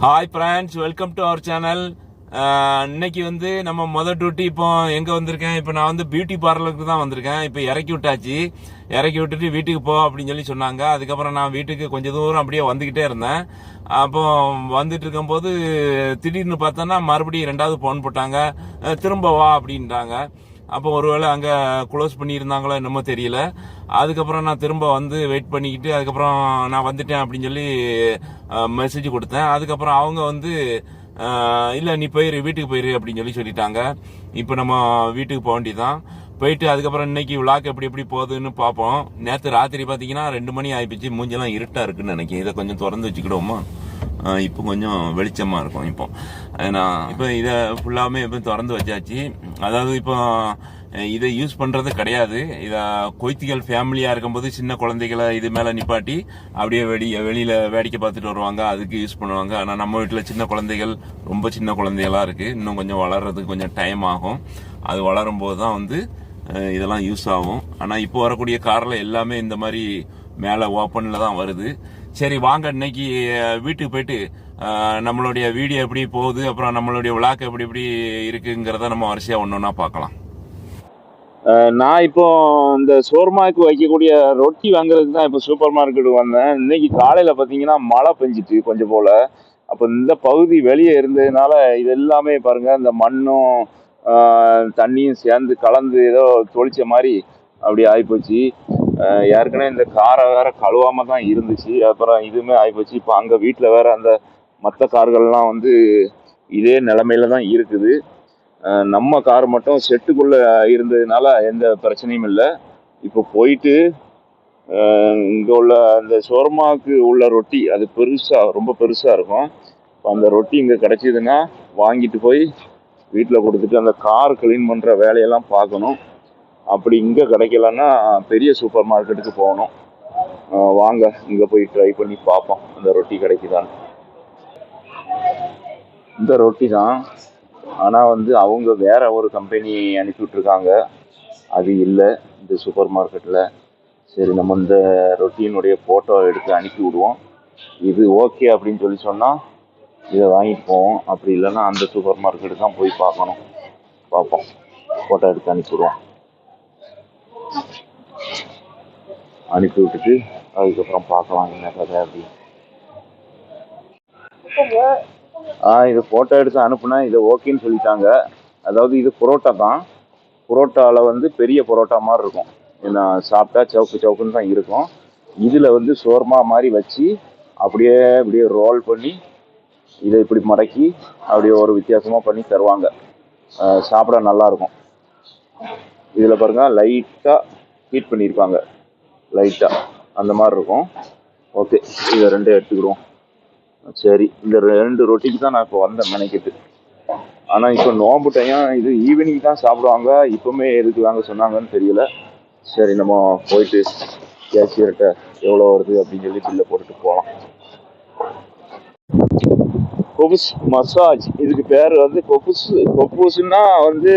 Hi friends welcome to our channel இன்னைக்கு வந்து நம்ம மொதல் டியூட்டி இப்போ எங்கே வந்திருக்கேன்? இப்போ நான் வந்து பியூட்டி பார்லருக்கு தான் வந்திருக்கேன். இப்போ இறக்கி விட்டாச்சு. இறக்கி விட்டுட்டு வீட்டுக்கு போ அப்படின்னு சொல்லி சொன்னாங்க. அதுக்கப்புறம் நான் வீட்டுக்கு கொஞ்சம் தூரம் அப்படியே வந்துக்கிட்டே இருந்தேன். அப்போ வந்துட்டு இருக்கும்போது திடீர்னு பார்த்தோன்னா மறுபடியும் ரெண்டாவது ஃபோன் போட்டாங்க. திரும்ப வா அப்படின்ட்டாங்க. அப்போ ஒருவேளை அங்கே க்ளோஸ் பண்ணியிருந்தாங்களோ என்னமோ தெரியல. அதுக்கப்புறம் நான் திரும்ப வந்து வெயிட் பண்ணிக்கிட்டு அதுக்கப்புறம் நான் வந்துட்டேன் அப்படின்னு சொல்லி மெசேஜ் கொடுத்தேன். அதுக்கப்புறம் அவங்க வந்து இல்லை நீ போயிரு வீட்டுக்கு போயிரு அப்படின்னு சொல்லி சொல்லிட்டாங்க. இப்போ நம்ம வீட்டுக்கு போக வேண்டியதுதான். போயிட்டு அதுக்கப்புறம் இன்னைக்கு விழாக்கு எப்படி எப்படி போகுதுன்னு பார்ப்போம். நேற்று ராத்திரி பார்த்தீங்கன்னா ரெண்டு மணி ஆகிப்பிச்சு மூஞ்செல்லாம் இருட்டாக இருக்குன்னு நினைக்கிறேன். இதை கொஞ்சம் திறந்து வச்சுக்கிடுவோமா? இப்போ கொஞ்சம் வெளிச்சமாக இருக்கும் இப்போ. ஏன்னா இப்போ இதை ஃபுல்லாமே இப்போ திறந்து வச்சாச்சு. அதாவது இப்போ இதை யூஸ் பண்ணுறது கிடையாது. இதை கொய்த்திகள் ஃபேமிலியாக இருக்கும்போது சின்ன குழந்தைகளை இது மேலே நிப்பாட்டி அப்படியே வெடி வெளியில் வேடிக்கை பார்த்துட்டு வருவாங்க. அதுக்கு யூஸ் பண்ணுவாங்க. ஆனால் நம்ம வீட்டில் சின்ன குழந்தைகள் ரொம்ப சின்ன குழந்தைகளாக இருக்குது இன்னும் கொஞ்சம் வளர்றதுக்கு கொஞ்சம் டைம் ஆகும். அது வளரும் போது தான் வந்து இதெல்லாம் யூஸ் ஆகும். ஆனால் இப்போ வரக்கூடிய காரில் எல்லாமே இந்த மாதிரி மேலே ஓப்பனில் தான் வருது. சரி வாங்க இன்னைக்கு வீட்டுக்கு போயிட்டு நம்மளுடைய வீடியோ எப்படி போகுது அப்புறம் நம்மளுடைய விழாக்கு எப்படி எப்படி இருக்குங்கிறத நம்ம வரிசையாக ஒன்று ஒன்றா பார்க்கலாம். நான் இப்போ இந்த சோர்மாக்கு வைக்கக்கூடிய ரொட்டி வாங்குறதுக்கு தான் இப்போ சூப்பர் மார்க்கெட்டுக்கு வந்தேன். இன்னைக்கு காலையில் பார்த்தீங்கன்னா மழை பெஞ்சிட்டு கொஞ்சம் போல். அப்போ இந்த பகுதி வெளியே இருந்ததுனால இது எல்லாமே பாருங்கள் இந்த மண்ணும் தண்ணியும் சேர்ந்து கலந்து ஏதோ தொளிச்ச மாதிரி அப்படி ஆகிப்போச்சு ஏற்கனவே இந்த காரை வேற கழுவாம தான் இருந்துச்சு. அப்புறம் இதுவுமே ஆகிப்போச்சு இப்போ அங்கே வீட்டில் வேற அந்த மற்ற கார்கள்லாம் வந்து இதே நிலமையில தான் இருக்குது. நம்ம கார் மட்டும் செட்டுக்குள்ளே இருந்ததுனால எந்த பிரச்சனையும் இல்லை. இப்போ போயிட்டு இங்கே உள்ள அந்த சோர்மாவுக்கு உள்ள ரொட்டி அது பெருசாக ரொம்ப பெருசாக இருக்கும். இப்போ அந்த ரொட்டி இங்கே கிடச்சிதுன்னா வாங்கிட்டு போய் வீட்டில் கொடுத்துட்டு அந்த கார் க்ளீன் பண்ணுற வேலையெல்லாம் பார்க்கணும். அப்படி இங்கே கிடைக்கலன்னா பெரிய சூப்பர் மார்க்கெட்டுக்கு போகணும் வாங்க இங்கே போய் ட்ரை பண்ணி பார்ப்போம். அந்த ரொட்டி கிடைக்குதான்னு. இந்த ரொட்டி தான். ஆனால் வந்து அவங்க வேற ஒரு கம்பெனி அனுப்பி விட்ருக்காங்க அது இல்லை இந்த சூப்பர் மார்க்கெட்டில் சரி நம்ம இந்த ரொட்டியினுடைய ஃபோட்டோ எடுத்து அனுப்பி விடுவோம். இது ஓகே அப்படின்னு சொல்லி சொன்னால் இதை வாங்கிட்டு போவோம். அப்படி இல்லைன்னா அந்த சூப்பர் மார்க்கெட்டு தான் போய் பார்க்கணும். பார்ப்போம். ஃபோட்டோ எடுத்து அனுப்பிவிடுவோம் விடுவோம் அனுப்பி விட்டுட்டு அதுக்கப்புறம் பார்க்கலாம் என்ன கதை அப்படின்னு. ஆ இது ஃபோட்டோ எடுத்து அனுப்புனா இது ஓகேன்னு சொல்லிட்டாங்க. அதாவது இது புரோட்டா தான். புரோட்டாவில் வந்து பெரிய புரோட்டா மாதிரி இருக்கும். ஏன்னா சாப்பிட்டா சவுக்கு சவுக்குன்னு தான் இருக்கும். இதில் வந்து சோர்மா மாதிரி வச்சு அப்படியே அப்படியே ரோல் பண்ணி இதை இப்படி மடக்கி அப்படியே ஒரு வித்தியாசமாக பண்ணி தருவாங்க. சாப்பிட நல்லா இருக்கும். இதில் பாருங்க லைட்டாக ஹீட் பண்ணியிருப்பாங்க. லைட்டாக அந்த மாதிரி இருக்கும். ஓகே இதை ரெண்டும் எடுத்துக்கிடுவோம். சரி இந்த ரெண்டு ரொட்டிக்கு தான் நான் இப்போ வந்தேன் நினைக்கிட்டு ஆனால் இப்போ நோம்பு டைம் இது ஈவினிங் தான் சாப்பிடுவாங்க. இப்போவுமே எதுக்கு வாங்க சொன்னாங்கன்னு தெரியல. சரி நம்ம போயிட்டு கேஷியர்கிட்ட எவ்வளோ வருது அப்படின்னு சொல்லி பில்லை போட்டுட்டு போகலாம். கொபுஸ் மசாஜ் இதுக்கு பேர் வந்து கொபுஸ் கொபுஸ்னா வந்து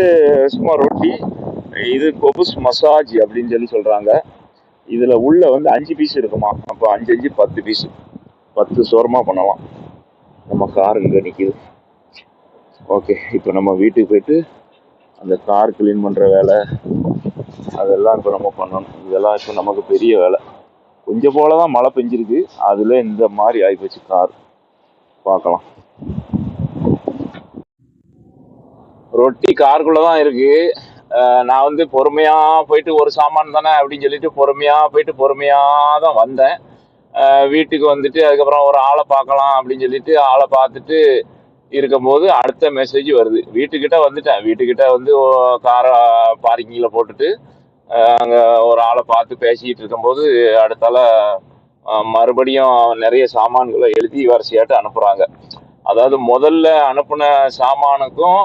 சும்மா ரொட்டி இது கொபுஸ் மசாஜ் அப்படின்னு சொல்லி சொல்கிறாங்க இதில் உள்ள வந்து அஞ்சு பீஸ் இருக்குமா? அப்போ அஞ்சு அஞ்சு பத்து பீஸு பத்து சோரமாக பண்ணலாம். நம்ம கார் இங்கே நிற்கிது ஓகே இப்போ நம்ம வீட்டுக்கு போயிட்டு அந்த கார் க்ளீன் பண்ணுற வேலை அதெல்லாம் இப்போ நம்ம பண்ணணும். இதெல்லாம் இப்போ நமக்கு பெரிய வேலை. கொஞ்சம் போல தான் மழை பெஞ்சிருக்கு. அதில் இந்த மாதிரி ஆகிப்போச்சு கார் பார்க்கலாம். ரொட்டி காருக்குள்ளே தான் இருக்குது நான் வந்து பொறுமையாக போயிட்டு ஒரு சாமான் தானே அப்படின்னு சொல்லிட்டு பொறுமையாக போயிட்டு பொறுமையாக தான் வந்தேன். வீட்டுக்கு வந்துட்டு அதுக்கப்புறம் ஒரு ஆளை பார்க்கலாம் அப்படின்னு சொல்லிட்டு ஆளை பார்த்துட்டு இருக்கும்போது அடுத்த மெசேஜ் வருது. வீட்டுக்கிட்ட வந்துட்டேன். வீட்டுக்கிட்ட வந்து காரை பார்க்கிங்கில் போட்டுட்டு அங்கே ஒரு ஆளை பார்த்து பேசிக்கிட்டு இருக்கும்போது அடுத்தால மறுபடியும் நிறைய சாமான்களை எழுதி வரிசையாட்டு அனுப்புகிறாங்க அதாவது முதல்ல அனுப்பின சாமானுக்கும்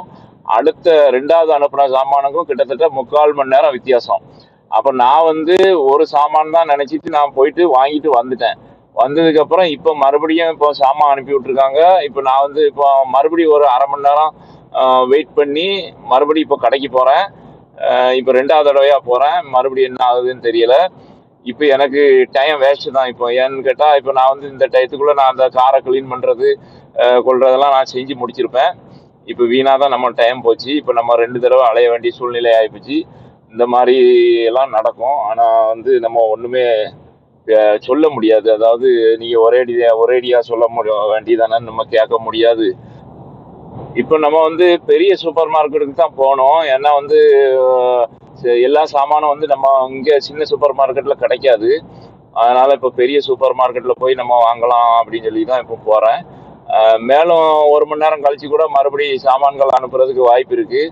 அடுத்த ரெண்டாவது அனுப்புன சாமானுக்கும் கிட்டத்தட்ட முக்கால் மணி நேரம் வித்தியாசம். அப்போ நான் வந்து ஒரு சாமான் தான் நினச்சிட்டு நான் போயிட்டு வாங்கிட்டு வந்துட்டேன். வந்ததுக்கப்புறம் இப்போ மறுபடியும் இப்போ சாமான் அனுப்பி விட்டுருக்காங்க. இப்போ நான் வந்து இப்போ மறுபடியும் ஒரு அரை மணி நேரம் வெயிட் பண்ணி மறுபடியும் இப்போ கடைக்கு போகிறேன் இப்போ ரெண்டாவது தடவையாக போகிறேன் மறுபடியும் என்ன ஆகுதுன்னு தெரியல. இப்போ எனக்கு டைம் வேஸ்ட்டு தான் இப்போ. ஏன்னு கேட்டால் இப்போ நான் வந்து இந்த டயத்துக்குள்ளே நான் அந்த காரை க்ளீன் பண்ணுறது கொள்றதெல்லாம் நான் செஞ்சு முடிச்சிருப்பேன். இப்போ வீணாக தான் நம்ம டைம் போச்சு. இப்போ நம்ம ரெண்டு தடவை அலைய வேண்டிய சூழ்நிலை ஆகிப்போச்சு இந்த மாதிரி எல்லாம் நடக்கும். ஆனால் வந்து நம்ம ஒன்றுமே சொல்ல முடியாது. அதாவது நீங்கள் ஒரேடியாக ஒரேடியாக சொல்ல முடியும் வேண்டியதானே நம்ம கேட்க முடியாது. இப்போ நம்ம வந்து பெரிய சூப்பர் மார்க்கெட்டுக்கு தான் போனோம். ஏன்னா வந்து ச- எல்லா சாமானும் வந்து நம்ம இங்கே சின்ன சூப்பர் மார்க்கெட்டில் கிடைக்காது. அதனால் இப்போ பெரிய சூப்பர் மார்க்கெட்டில் போய் நம்ம வாங்கலாம் அப்படின்னு சொல்லி தான் இப்போ போகிறேன் மேலும் ஒரு மணி நேரம் கழிச்சு கூட மறுபடி சாமான்கள் அனுப்புறதுக்கு வாய்ப்பு இருக்கு.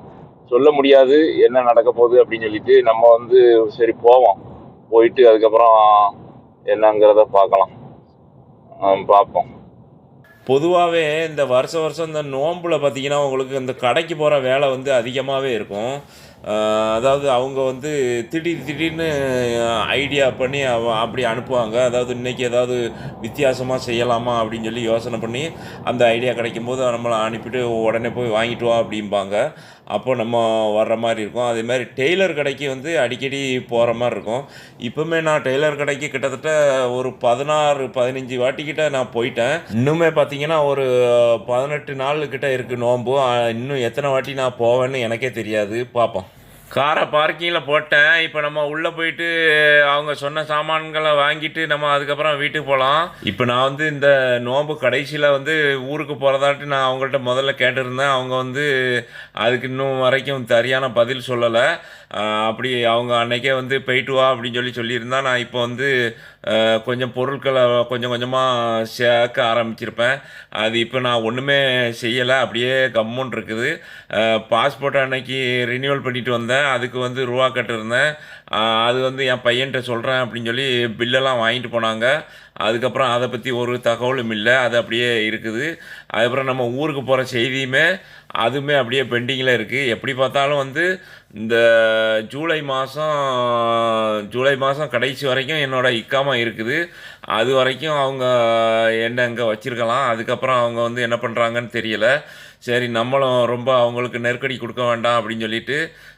சொல்ல முடியாது என்ன நடக்க போகுது அப்படின்னு சொல்லிட்டு நம்ம வந்து சரி போவோம். போயிட்டு அதுக்கப்புறம் என்னங்கிறத பார்க்கலாம். பார்ப்போம். பொதுவாகவே இந்த வருஷம் வருஷம் இந்த நோம்பில் பார்த்தீங்கன்னா உங்களுக்கு இந்த கடைக்கு போகிற வேலை வந்து அதிகமாகவே இருக்கும். அதாவது அவங்க வந்து திடீர் திடீர்னு ஐடியா பண்ணி அவ- அப்படி அனுப்புவாங்க. அதாவது இன்னைக்கு ஏதாவது வித்தியாசமாக செய்யலாமா அப்படின்னு சொல்லி யோசனை பண்ணி அந்த ஐடியா கிடைக்கும் போது நம்மளை அனுப்பிட்டு உடனே போய் வாங்கிட்டு வா அப்படிம்பாங்க. அப்போ நம்ம வர்ற மாதிரி இருக்கும். அதே மாதிரி டெய்லர் கடைக்கு வந்து அடிக்கடி போகிற மாதிரி இருக்கும். இப்போவுமே நான் டெய்லர் கடைக்கு கிட்டத்தட்ட ஒரு பதினாறு பதினஞ்சு வாட்டிக்கிட்ட நான் போயிட்டேன். இன்னுமே பார்த்தீங்கன்னா ஒரு பதினெட்டு நாள் கிட்ட இருக்குது நோன்பு இன்னும் எத்தனை வாட்டி நான் போவேன்னு எனக்கே தெரியாது. பார்ப்போம் காரை பார்க்கிங்கில் போட்டேன். இப்போ நம்ம உள்ளே போயிட்டு அவங்க சொன்ன சாமான்களை வாங்கிட்டு நம்ம அதுக்கப்புறம் வீட்டுக்கு போகலாம் இப்போ நான் வந்து இந்த நோன்பு கடைசியில் வந்து ஊருக்கு போகிறதாட்டு நான் அவங்கள்ட்ட முதல்ல கேட்டிருந்தேன். அவங்க வந்து அதுக்கு இன்னும் வரைக்கும் சரியான பதில் சொல்லலை. அப்படி அவங்க அன்னைக்கே வந்து போயிட்டு வா அப்படின்னு சொல்லி சொல்லியிருந்தா நான் இப்போ வந்து கொஞ்சம் பொருட்களை கொஞ்சம் கொஞ்சமாக சேர்க்க ஆரம்பிச்சிருப்பேன். அது இப்போ நான் ஒன்றுமே செய்யலை. அப்படியே கம்முன்னு இருக்குது. பாஸ்போர்ட் அன்னைக்கு ரினியூவல் பண்ணிட்டு வந்தேன். அதுக்கு வந்து ரூபா கட்டிருந்தேன் அது வந்து என் பையன்கிட்ட சொல்கிறேன் அப்படின்னு சொல்லி பில்லெல்லாம் வாங்கிட்டு போனாங்க. அதுக்கப்புறம் அதை பற்றி ஒரு தகவலும் இல்லை. அது அப்படியே இருக்குது. அதுக்கப்புறம் நம்ம ஊருக்கு போகிற செய்தியுமே அதுவுமே அப்படியே பெண்டிங்கில் இருக்குது எப்படி பார்த்தாலும் வந்து இந்த ஜூலை மாதம் ஜூலை மாதம் கடைசி வரைக்கும் என்னோடய இக்காமா இருக்குது. அது வரைக்கும் அவங்க என்ன இங்கே வச்சுருக்கலாம். அதுக்கப்புறம் அவங்க வந்து என்ன பண்ணுறாங்கன்னு தெரியல. சரி நம்மளும் ரொம்ப அவங்களுக்கு நெருக்கடி கொடுக்க வேண்டாம் அப்படின்னு சொல்லிட்டு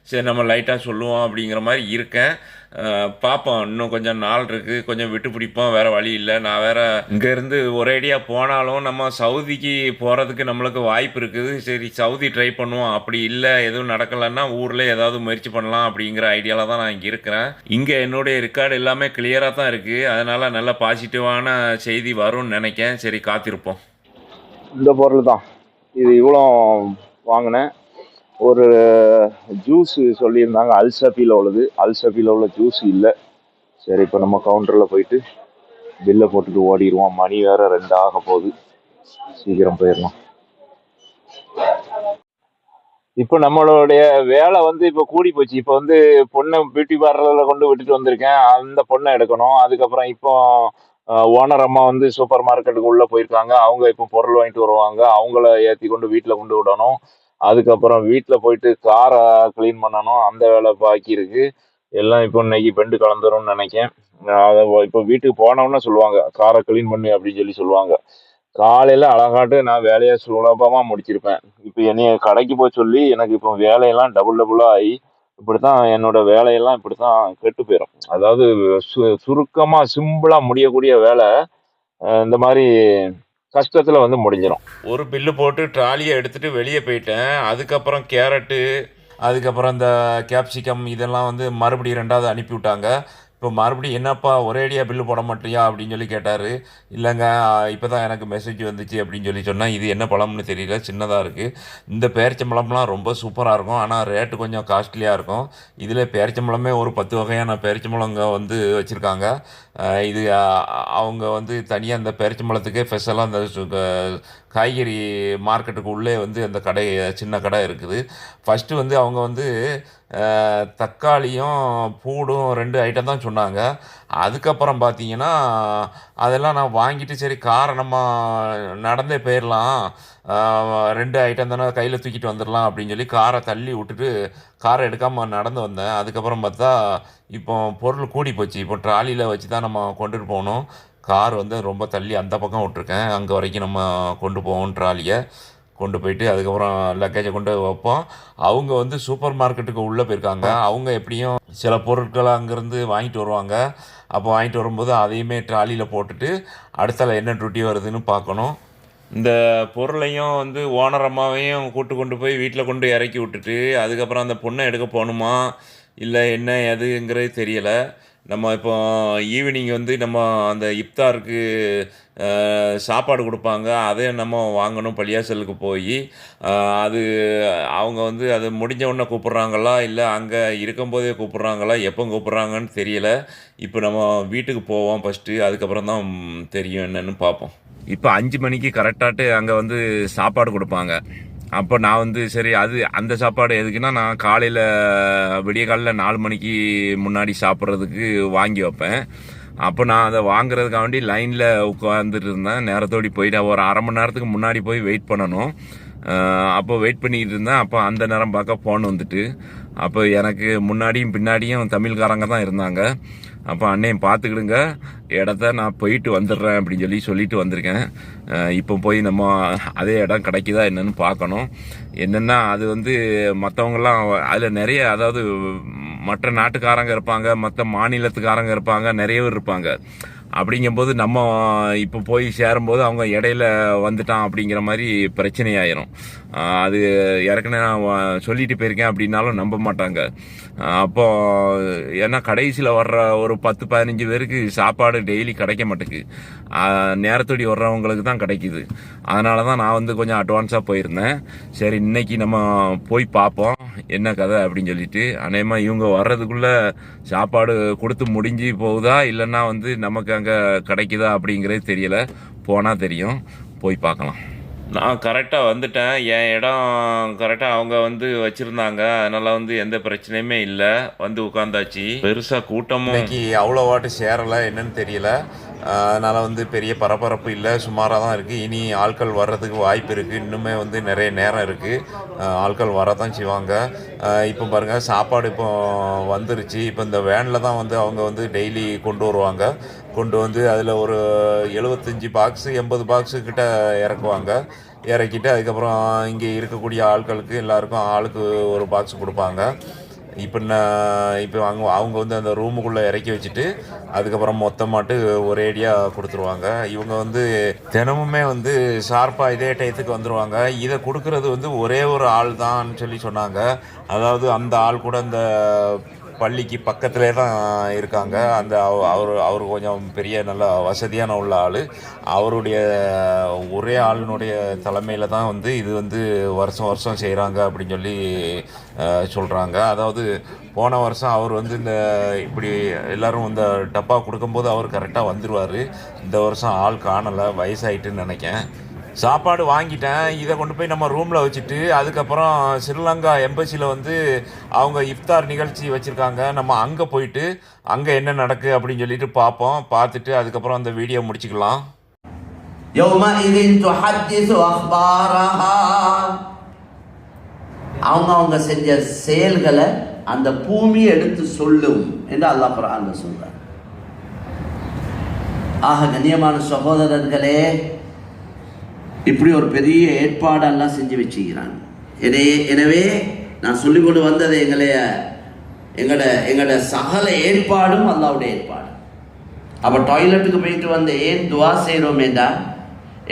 சரி நம்ம லைட்டாக சொல்லுவோம் அப்படிங்கிற மாதிரி இருக்கேன். பார்ப்போம். இன்னும் கொஞ்சம் நாள் இருக்குது கொஞ்சம் விட்டு பிடிப்போம். வேறு வழி இல்லை. நான் வேறு இங்கேருந்து ஒரேடியாக போனாலும் நம்ம சவுதிக்கு போகிறதுக்கு நம்மளுக்கு வாய்ப்பு இருக்குது. சரி சவுதி ட்ரை பண்ணுவோம். அப்படி இல்லை. எதுவும் நடக்கலைன்னா ஊரில் ஏதாவது முயற்சி பண்ணலாம் அப்படிங்கிற ஐடியாவில் தான் நான் இங்கே இருக்கிறேன். இங்கே என்னுடைய ரெக்கார்டு எல்லாமே கிளியராக தான் இருக்குது அதனால் நல்லா நல்ல பாசிட்டிவான செய்தி வரும்னு நினைக்கேன். சரி காத்திருப்போம். இந்த பொருள் தான் இது இவ்வளோ வாங்கினேன். ஒரு ஜூஸ் சொல்லியிருந்தாங்க அல்சபியில் உள்ளது. அல்சபியில் உள்ள ஜூஸ் இல்லை. சரி இப்போ நம்ம கவுண்டரில் போயிட்டு பில்லை போட்டுட்டு ஓடிடுவோம். மணி வேறு ரெண்டு ஆக போகுது. சீக்கிரம் போயிடலாம். இப்போ நம்மளுடைய வேலை வந்து இப்போ கூடி போச்சு. இப்போ வந்து பொண்ணை பியூட்டி பார்லரில் கொண்டு விட்டுட்டு வந்திருக்கேன். அந்த பொண்ணை எடுக்கணும். அதுக்கப்புறம் இப்போ ஓனர் அம்மா வந்து சூப்பர் மார்க்கெட்டுக்கு உள்ளே போயிருக்காங்க. அவங்க இப்போ பொருள் வாங்கிட்டு வருவாங்க. அவங்கள ஏற்றி கொண்டு வீட்டில் கொண்டு விடணும். அதுக்கப்புறம் வீட்டில் போயிட்டு காரை க்ளீன் பண்ணணும். அந்த வேலை பாக்கி இருக்குது எல்லாம் இப்போ இன்னைக்கு பெண்டு கலந்துரும்னு நினைக்கேன். அதை இப்போ வீட்டுக்கு போனோம்னா சொல்லுவாங்க. காரை க்ளீன் பண்ணு அப்படின்னு சொல்லி சொல்லுவாங்க. காலையில் அழகாட்டு நான் வேலையை சுலபமாக முடிச்சிருப்பேன். இப்போ என்னைய கடைக்கு போய் சொல்லி எனக்கு இப்போ வேலையெல்லாம் டபுள் டபுளாக ஆகி இப்படி தான் என்னோட வேலையெல்லாம் இப்படி தான் கெட்டு போயிடும் அதாவது சு சுருக்கமாக சிம்பிளாக முடியக்கூடிய வேலை இந்த மாதிரி கஷ்டத்தில் வந்து முடிஞ்சிடும் ஒரு பில்லு போட்டு ட்ராலியை எடுத்துகிட்டு வெளியே போயிட்டேன். அதுக்கப்புறம் கேரட்டு அதுக்கப்புறம் இந்த கேப்சிகம் இதெல்லாம் வந்து மறுபடியும் ரெண்டாவது அனுப்பி விட்டாங்க இப்போ மறுபடியும் என்னப்பா ஒரேடியாக பில்லு போட மாட்டியா அப்படின்னு சொல்லி கேட்டார். இல்லைங்க இப்போ தான் எனக்கு மெசேஜ் வந்துச்சு அப்படின்னு சொல்லி சொன்னால் இது என்ன பழம்னு தெரியல சின்னதாக இருக்குது இந்த பேரிச்சம்பழம்லாம் ரொம்ப சூப்பராக இருக்கும். ஆனால் ரேட்டு கொஞ்சம் காஸ்ட்லியாக இருக்கும். இதில் பேரிச்சம்பழமே ஒரு பத்து வகையான பேரிச்சம்பழங்க வந்து வச்சுருக்காங்க. இது அவங்க வந்து தனியாக அந்த பேரிச்சம்பழத்துக்கே ஸ்பெஷலாக அந்த சு- காய்கறி மார்க்கெட்டுக்கு உள்ளே வந்து அந்த கடை சின்ன கடை இருக்குது. ஃபஸ்ட்டு வந்து அவங்க வந்து தக்காளியும் பூடும் ரெண்டு ஐட்டம் தான் சொன்னாங்க. அதுக்கப்புறம் பார்த்தீங்கன்னா அதெல்லாம் நான் வாங்கிட்டு சரி காரை நம்ம நடந்தே போயிடலாம் ரெண்டு ஐட்டம் தானே கையில் தூக்கிட்டு வந்துடலாம் அப்படின்னு சொல்லி காரை தள்ளி விட்டுட்டு காரை எடுக்காமல் நடந்து வந்தேன். அதுக்கப்புறம் பார்த்தா இப்போ பொருள் கூடி போச்சு இப்போ ட்ராலியில் வச்சு தான் நம்ம கொண்டுட்டு போகணும். கார் வந்து ரொம்ப தள்ளி அந்த பக்கம் விட்ருக்கேன் அங்கே வரைக்கும் நம்ம கொண்டு போவோம் ட்ராலியை கொண்டு போயிட்டு அதுக்கப்புறம் லக்கேஜை கொண்டு வைப்போம். அவங்க வந்து சூப்பர் மார்க்கெட்டுக்கு உள்ளே போயிருக்காங்க. அவங்க எப்படியும் சில பொருட்களை அங்கேருந்து வாங்கிட்டு வருவாங்க. அப்போ வாங்கிட்டு வரும்போது அதையுமே ட்ராலியில் போட்டுட்டு அடுத்தால என்ன டியூட்டி வருதுன்னு பார்க்கணும். இந்த பொருளையும் வந்து ஓனர் அம்மாவையும் கூட்டு கொண்டு போய் வீட்டில் கொண்டு இறக்கி விட்டுட்டு அதுக்கப்புறம் அந்த பொண்ணை எடுக்க போகணுமா? இல்லை என்ன எதுங்கிறது தெரியலை. நம்ம இப்போ ஈவினிங் வந்து நம்ம அந்த இப்தாருக்கு சாப்பாடு கொடுப்பாங்க. அதே நம்ம வாங்கணும். பள்ளியாசலுக்கு போய் அது அவங்க வந்து அது முடிஞ்ச உடனே கூப்பிட்றாங்களா? இல்லை அங்கே இருக்கும்போதே கூப்பிட்றாங்களா? எப்போ கூப்பிட்றாங்கன்னு தெரியல. இப்போ நம்ம வீட்டுக்கு போவோம் ஃபஸ்ட்டு அதுக்கப்புறம் தான் தெரியும் என்னென்னு பார்ப்போம். இப்போ அஞ்சு மணிக்கு கரெக்டாட்டு அங்கே வந்து சாப்பாடு கொடுப்பாங்க. அப்போ நான் வந்து சரி அது அந்த சாப்பாடு எதுக்குன்னா நான் காலையில் விடிய காலையில் நாலு மணிக்கு முன்னாடி சாப்பிட்றதுக்கு வாங்கி வைப்பேன். அப்போ நான் அதை வாங்குறதுக்காண்டி லைனில் உட்காந்துட்டு இருந்தேன். நேரத்தோடி போயிட்டு ஒரு அரை மணி நேரத்துக்கு முன்னாடி போய் வெயிட் பண்ணணும். அப்போ வெயிட் பண்ணிக்கிட்டு இருந்தேன். அப்போ அந்த நேரம் பார்க்க ஃபோன் வந்துட்டு அப்போ எனக்கு முன்னாடியும் பின்னாடியும் தமிழ்காரங்க தான் இருந்தாங்க. அப்போ அண்ணையும் பார்த்துக்கிடுங்க இடத்த நான் போயிட்டு வந்துடுறேன் அப்படின்னு சொல்லி சொல்லிட்டு வந்திருக்கேன். இப்போ போய் நம்ம அதே இடம் கிடைக்குதா என்னன்னு பார்க்கணும். என்னென்னா அது வந்து மற்றவங்களாம் அதில் நிறைய அதாவது மற்ற நாட்டுக்காரங்க இருப்பாங்க மற்ற மாநிலத்துக்காரங்க இருப்பாங்க நிறைய பேர் இருப்பாங்க. அப்படிங்கும்போது நம்ம இப்போ போய் சேரும்போது அவங்க இடையில வந்துட்டான் அப்படிங்கிற மாதிரி பிரச்சனையாயிரும். ஆஹ் அது ஏற்கனவே நான் சொல்லிட்டு போயிருக்கேன் அப்படின்னாலும் நம்ப மாட்டாங்க. அப்போ ஏன்னா கடைசியில் வர்ற ஒரு பத்து பதினஞ்சு பேருக்கு சாப்பாடு டெய்லி கிடைக்க மாட்டேங்குது. நேரத்தோடி வர்றவங்களுக்கு தான் கிடைக்குது. அதனால தான் நான் வந்து கொஞ்சம் அட்வான்ஸாக போயிருந்தேன். சரி இன்னைக்கு நம்ம போய் பார்ப்போம் என்ன கதை அப்படின்னு சொல்லிட்டு அநேகமாக இவங்க வர்றதுக்குள்ள சாப்பாடு கொடுத்து முடிஞ்சு போகுதா இல்லைன்னா வந்து நமக்கு அங்கே கிடைக்குதா அப்படிங்கிறது தெரியலை. போனால் தெரியும். போய் பார்க்கலாம். நான் கரெக்டாக வந்துட்டேன். என் இடம் கரெக்டாக அவங்க வந்து வச்சுருந்தாங்க. அதனால் வந்து எந்த பிரச்சனையுமே இல்லை. வந்து உட்காந்தாச்சு பெருசாக கூட்டமும் இன்னைக்கு அவ்வளோ வாட்டு சேரலை. என்னன்னு தெரியல. அதனால் வந்து பெரிய பரபரப்பு இல்லை. சுமாராக தான் இருக்குது இனி ஆட்கள் வர்றதுக்கு வாய்ப்பு இருக்குது இன்னுமே வந்து நிறைய நேரம் இருக்குது ஆட்கள் வரதான் செய்வாங்க. இப்போ பாருங்கள் சாப்பாடு இப்போ வந்துருச்சு. இப்போ இந்த வேனில் தான் வந்து அவங்க வந்து டெய்லி கொண்டு வருவாங்க. கொண்டு வந்து அதில் ஒரு எழுபத்தஞ்சி பாக்ஸு எண்பது பாக்ஸு கிட்ட இறக்குவாங்க. இறக்கிட்டு அதுக்கப்புறம் இங்கே இருக்கக்கூடிய ஆட்களுக்கு எல்லாருக்கும் ஆளுக்கு ஒரு பாக்ஸ் கொடுப்பாங்க. இப்போ நான் இப்போ அவங்க அவங்க வந்து அந்த ரூமுக்குள்ளே இறக்கி வச்சுட்டு அதுக்கப்புறம் மொத்தமாட்டு ஒரேடியாக கொடுத்துருவாங்க. இவங்க வந்து தினமுமே வந்து ஷார்ப்பாக இதே டயத்துக்கு வந்துடுவாங்க இதை கொடுக்கறது வந்து ஒரே ஒரு ஆள் தான் சொல்லி சொன்னாங்க. அதாவது அந்த ஆள் கூட அந்த பள்ளிக்கு பக்கத்திலே தான் இருக்காங்க. அந்த அவ- அவர் அவர் கொஞ்சம் பெரிய நல்ல வசதியான உள்ள ஆள். அவருடைய ஒரே ஆளினுடைய தலைமையில் தான் வந்து இது வந்து வருஷம் வருஷம் செய்கிறாங்க அப்படின்னு சொல்லி சொல்கிறாங்க அதாவது போன வருஷம் அவர் வந்து இந்த இப்படி எல்லாரும் இந்த டப்பா கொடுக்கும்போது அவர் கரெக்டாக வந்துடுவார் இந்த வருஷம் ஆள் காணலை வயசாயிட்டுன்னு நினைக்கேன் சாப்பாடு வாங்கிட்டேன். இதை கொண்டு போய் நம்ம ரூமில் வச்சுட்டு அதுக்கப்புறம் ஸ்ரீலங்கா எம்பசியில் வந்து அவங்க இஃப்தார் நிகழ்ச்சி வச்சுருக்காங்க. நம்ம அங்கே போயிட்டு அங்கே என்ன நடக்கு அப்படின்னு சொல்லிட்டு பார்ப்போம். பார்த்துட்டு அதுக்கப்புறம் அந்த வீடியோ முடிச்சுக்கலாம். அவங்க அவங்க செஞ்ச செயல்களை அந்த பூமி எடுத்து சொல்லும் என்று அல்லா குரான் சொல்றார் ஆக கண்ணியமான சகோதரர்களே இப்படி ஒரு பெரிய ஏற்பாடெல்லாம் செஞ்சு வச்சுக்கிறான். எனவே எனவே நான் சொல்லிக்கொண்டு வந்தது எங்களைய எங்களோட எங்களோட சகல ஏற்பாடும் அல்லாவுடைய ஏற்பாடு. அப்போ டாய்லெட்டுக்கு போயிட்டு வந்து ஏன் துவா செய்கிறோமேடா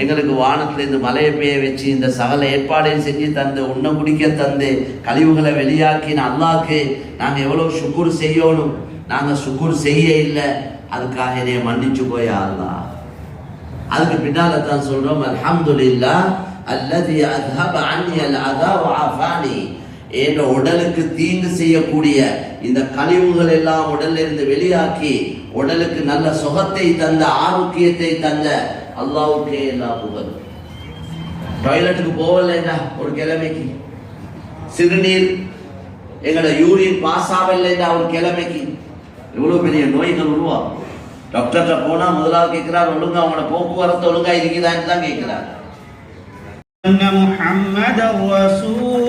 எங்களுக்கு வானத்திலிருந்து மலையை பெய்ய வச்சு இந்த சகல ஏற்பாடையும் செஞ்சு தந்து உண்ண குடிக்க தந்து கழிவுகளை வெளியாக்கி அல்லாஹ்க்கு நாங்கள் எவ்வளோ சுக்குர் செய்யணும் நாங்கள் சுக்குர் செய்ய இல்லை அதுக்காக என்னைய மன்னிச்சு போயா அல்லாஹ். அதுக்கு பின்னால தான் சொல்றோம் அல்ஹம்துலில்லா அல்லது அத்ஹப அன்னி அல் அதா வஆஃபானி என்ற உடலுக்கு தீங்கு செய்யக்கூடிய இந்த கழிவுகள் எல்லாம் உடல்ல இருந்து வெளியாக்கி உடலுக்கு நல்ல சுகத்தை தந்த ஆரோக்கியத்தை தந்த அல்லாவுக்கே எல்லா புகழ். டாய்லெட்டுக்கு போகலைன்னா ஒரு கிழமைக்கு. சிறுநீர் எங்களோட யூரின் பாஸ் ஆகலைன்னா ஒரு கிழமைக்கு. எவ்வளவு பெரிய நோய்கள் உருவாகும். டாக்டர்கிட்ட போனா முதலாவது கேட்கிறார் ஒழுங்கா அவங்களோட போக்குவரத்து ஒழுங்கா இருக்குதான்னு தான் கேட்கிறார் أن محمد رسول